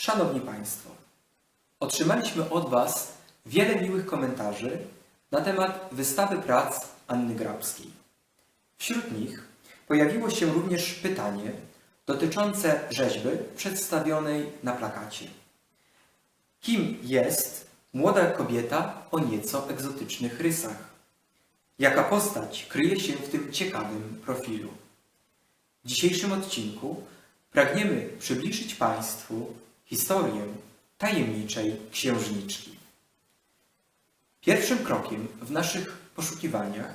Szanowni Państwo, otrzymaliśmy od Was wiele miłych komentarzy na temat wystawy prac Anny Grabskiej. Wśród nich pojawiło się również pytanie dotyczące rzeźby przedstawionej na plakacie. Kim jest młoda kobieta o nieco egzotycznych rysach? Jaka postać kryje się w tym ciekawym profilu? W dzisiejszym odcinku pragniemy przybliżyć Państwu historię tajemniczej księżniczki. Pierwszym krokiem w naszych poszukiwaniach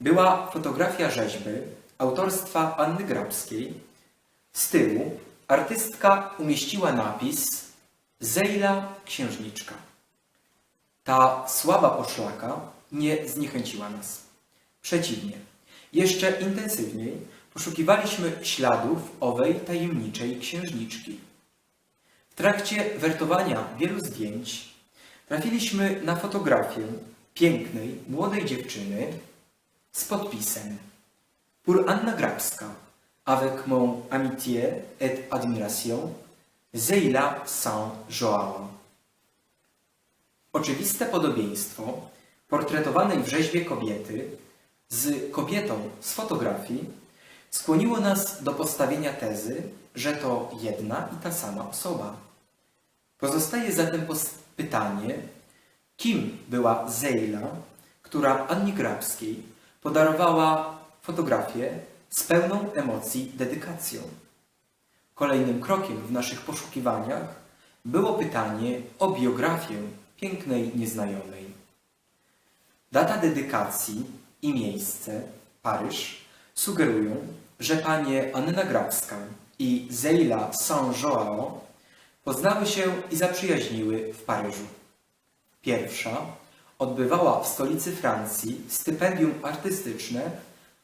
była fotografia rzeźby autorstwa Anny Grabskiej. Z tyłu artystka umieściła napis Zejla Księżniczka. Ta słaba poszlaka nie zniechęciła nas. Przeciwnie, jeszcze intensywniej poszukiwaliśmy śladów owej tajemniczej księżniczki. W trakcie wertowania wielu zdjęć trafiliśmy na fotografię pięknej, młodej dziewczyny z podpisem Pour Anna Grabska, avec mon amitié et admiration, Zeila Saint-Joao. Oczywiste podobieństwo portretowanej w rzeźbie kobiety z kobietą z fotografii skłoniło nas do postawienia tezy, że to jedna i ta sama osoba. Pozostaje zatem pytanie, kim była Zeila, która Annie Grabskiej podarowała fotografię z pełną emocji dedykacją. Kolejnym krokiem w naszych poszukiwaniach było pytanie o biografię pięknej nieznajomej. Data dedykacji i miejsce, Paryż, sugerują, że panie Anna Grabska i Zeila Saint-Joao poznały się i zaprzyjaźniły w Paryżu. Pierwsza odbywała w stolicy Francji stypendium artystyczne,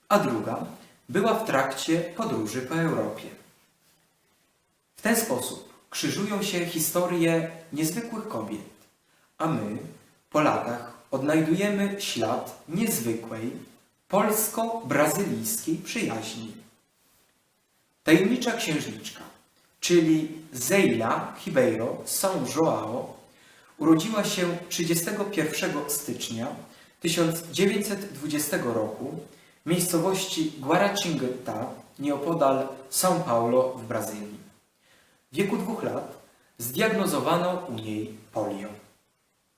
a druga była w trakcie podróży po Europie. W ten sposób krzyżują się historie niezwykłych kobiet, a my, po latach, odnajdujemy ślad niezwykłej polsko-brazylijskiej przyjaźni. Tajemnicza księżniczka, czyli Zeila Ribeiro São João, urodziła się 31 stycznia 1920 roku w miejscowości Guaratinguetá, nieopodal São Paulo w Brazylii. W wieku dwóch lat zdiagnozowano u niej polio.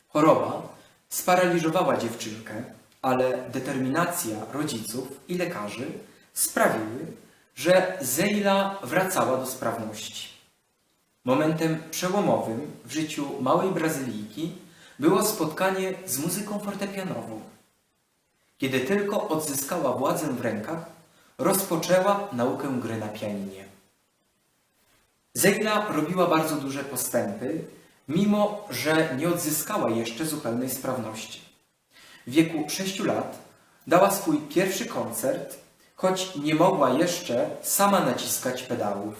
Choroba sparaliżowała dziewczynkę, ale determinacja rodziców i lekarzy sprawiły, że Zeila wracała do sprawności. Momentem przełomowym w życiu małej Brazylijki było spotkanie z muzyką fortepianową. Kiedy tylko odzyskała władzę w rękach, rozpoczęła naukę gry na pianinie. Zeila robiła bardzo duże postępy, mimo że nie odzyskała jeszcze zupełnej sprawności. W wieku 6 lat dała swój pierwszy koncert, choć nie mogła jeszcze sama naciskać pedałów.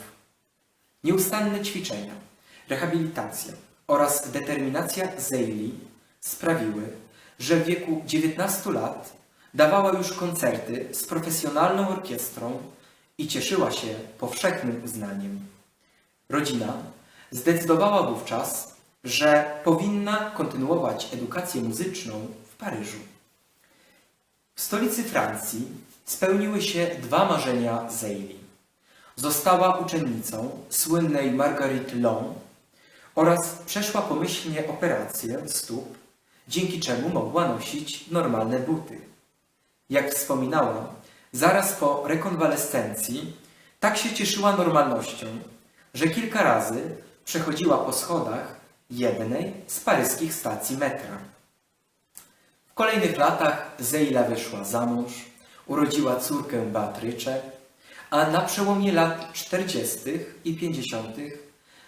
Nieustanne ćwiczenia, rehabilitacja oraz determinacja Zeili sprawiły, że w wieku 19 lat dawała już koncerty z profesjonalną orkiestrą i cieszyła się powszechnym uznaniem. Rodzina zdecydowała wówczas, że powinna kontynuować edukację muzyczną Paryżu. W stolicy Francji spełniły się dwa marzenia Zeili. Została uczennicą słynnej Marguerite Long oraz przeszła pomyślnie operację stóp, dzięki czemu mogła nosić normalne buty. Jak wspominała, zaraz po rekonwalescencji tak się cieszyła normalnością, że kilka razy przechodziła po schodach jednej z paryskich stacji metra. Kolejnych latach Zeila wyszła za mąż, urodziła córkę Beatrycze, a na przełomie lat 40. i 50.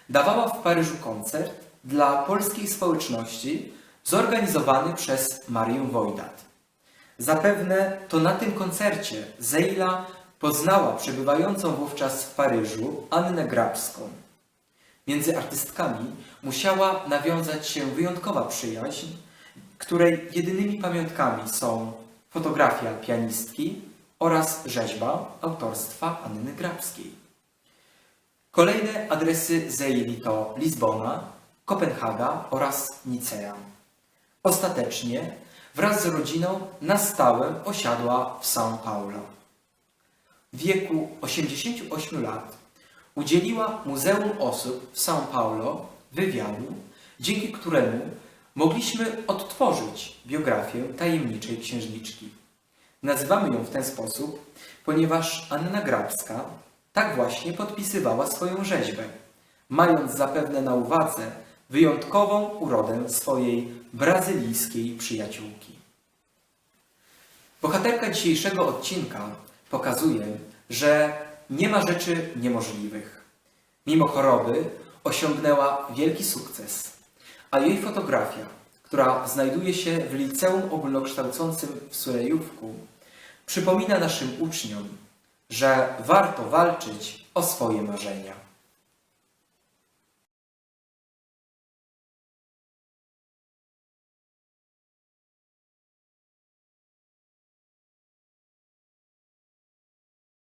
dawała w Paryżu koncert dla polskiej społeczności zorganizowany przez Marię Wojdat. Zapewne to na tym koncercie Zeila poznała przebywającą wówczas w Paryżu Annę Grabską. Między artystkami musiała nawiązać się wyjątkowa przyjaźń, której jedynymi pamiątkami są fotografia pianistki oraz rzeźba autorstwa Anny Grabskiej. Kolejne adresy zajęli to Lizbona, Kopenhaga oraz Nicea. Ostatecznie wraz z rodziną na stałe osiadła w São Paulo. W wieku 88 lat udzieliła Muzeum Osób w São Paulo wywiadu, dzięki któremu mogliśmy odtworzyć biografię tajemniczej księżniczki. Nazywamy ją w ten sposób, ponieważ Anna Grabska tak właśnie podpisywała swoją rzeźbę, mając zapewne na uwadze wyjątkową urodę swojej brazylijskiej przyjaciółki. Bohaterka dzisiejszego odcinka pokazuje, że nie ma rzeczy niemożliwych. Mimo choroby osiągnęła wielki sukces, a jej fotografia, która znajduje się w liceum ogólnokształcącym w Sulejówku, przypomina naszym uczniom, że warto walczyć o swoje marzenia.